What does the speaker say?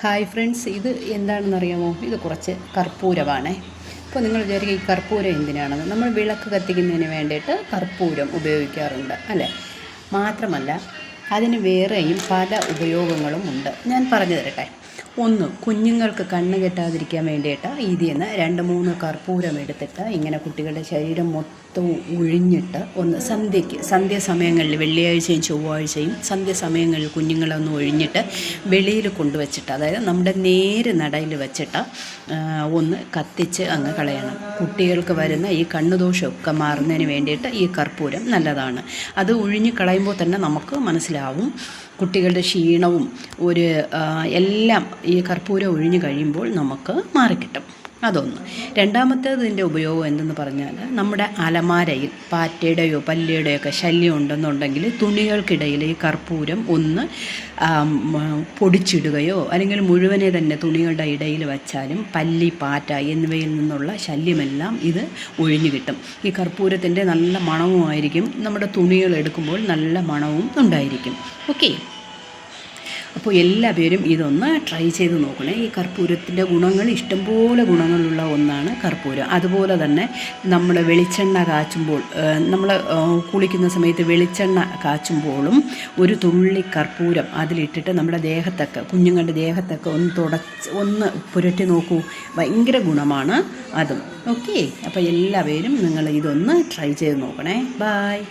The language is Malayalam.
ഹായ് ഫ്രണ്ട്സ് ഇത് എന്താണെന്ന് അറിയാമോ ഇത് കുറച്ച് കർപ്പൂരമാണ്. അപ്പോൾ നിങ്ങൾ വിചാരിക്കും ഈ കർപ്പൂരം എന്തിനാണെന്ന്. നമ്മൾ വിളക്ക് കത്തിക്കുന്നതിന് വേണ്ടിയിട്ട് കർപ്പൂരം ഉപയോഗിക്കാറുണ്ട് അല്ലേ? മാത്രമല്ല അതിന് വേറെയും പല ഉപയോഗങ്ങളും ഉണ്ട്. ഞാൻ പറഞ്ഞു തരട്ടെ. ഒന്ന് കുഞ്ഞുങ്ങൾക്ക് കണ്ണ് കെട്ടാതിരിക്കാൻ വേണ്ടിയിട്ട് ഇതിൽ നിന്ന് രണ്ട് മൂന്ന് കർപ്പൂരം എടുത്തിട്ട് ഇങ്ങനെ കുട്ടികളുടെ ശരീരം മൊത്തവും ഒഴിഞ്ഞിട്ട് ഒന്ന് സന്ധ്യയ്ക്ക് സന്ധ്യാസമയങ്ങളിൽ വെള്ളിയാഴ്ചയും ചൊവ്വാഴ്ചയും സന്ധ്യാസമയങ്ങളിൽ കുഞ്ഞുങ്ങളൊന്ന് ഒഴിഞ്ഞിട്ട് വെളിയിൽ കൊണ്ടുവച്ചിട്ട് അതായത് നമ്മുടെ നേര് നടയിൽ വെച്ചിട്ട് ഒന്ന് കത്തിച്ച് അങ്ങ് കളയണം. കുട്ടികൾക്ക് വരുന്ന ഈ കണ്ണുദോഷമൊക്കെ മാറുന്നതിന് വേണ്ടിയിട്ട് ഈ കർപ്പൂരം നല്ലതാണ്. അത് ഒഴിഞ്ഞ് കളയുമ്പോൾ തന്നെ നമുക്ക് മനസ്സിലാവും കുട്ടികളുടെ ക്ഷീണവും ഒരു എല്ലാം ഈ കർപ്പൂരം ഒഴിഞ്ഞു കഴിയുമ്പോൾ നമുക്ക് മാറിക്കിട്ടും. അതൊന്ന്. രണ്ടാമത്തേത് ഇതിന്റെ ഉപയോഗം എന്തെന്ന് പറഞ്ഞാൽ നമ്മുടെ അലമാരയിൽ പാറ്റയുടെയോ പല്ലിയുടെയോ ഒക്കെ ശല്യം ഉണ്ടെന്നുണ്ടെങ്കിൽ തുണികൾക്കിടയിൽ ഈ കർപ്പൂരം ഒന്ന് പൊടിച്ചിടുകയോ അല്ലെങ്കിൽ മുഴുവനെ തന്നെ തുണികളുടെ ഇടയിൽ വച്ചാലും പല്ലി പാറ്റ എന്നിവയിൽ നിന്നുള്ള ശല്യമെല്ലാം ഇത് ഒഴിഞ്ഞു കിട്ടും. ഈ കർപ്പൂരത്തിന്റെ നല്ല മണവുമായിരിക്കും. നമ്മുടെ തുണികൾ എടുക്കുമ്പോൾ നല്ല മണവും ഉണ്ടായിരിക്കും. ഓക്കെ? അപ്പോൾ എല്ലാവരും ഇതൊന്ന് ട്രൈ ചെയ്ത് നോക്കണേ. ഈ കർപ്പൂരത്തിന്റെ ഗുണങ്ങൾ ഇഷ്ടംപോലെ ഗുണങ്ങളുള്ള ഒന്നാണ് കർപ്പൂരം. അതുപോലെ തന്നെ നമ്മൾ വെളിച്ചെണ്ണ കാച്ചുമ്പോൾ നമ്മൾ കുളിക്കുന്ന സമയത്ത് വെളിച്ചെണ്ണ കാച്ചുമ്പോഴും ഒരു തുള്ളി കർപ്പൂരം അതിലിട്ടിട്ട് നമ്മുടെ ദേഹത്തൊക്കെ കുഞ്ഞുങ്ങളുടെ ദേഹത്തൊക്കെ ഒന്ന് തുടച്ച് ഒന്ന് പുരട്ടി നോക്കൂ. ഭയങ്കര ഗുണമാണ് അതും. ഓക്കെ അപ്പോൾ എല്ലാവരും നിങ്ങൾ ഇതൊന്ന് ട്രൈ ചെയ്ത് നോക്കണേ. ബായ്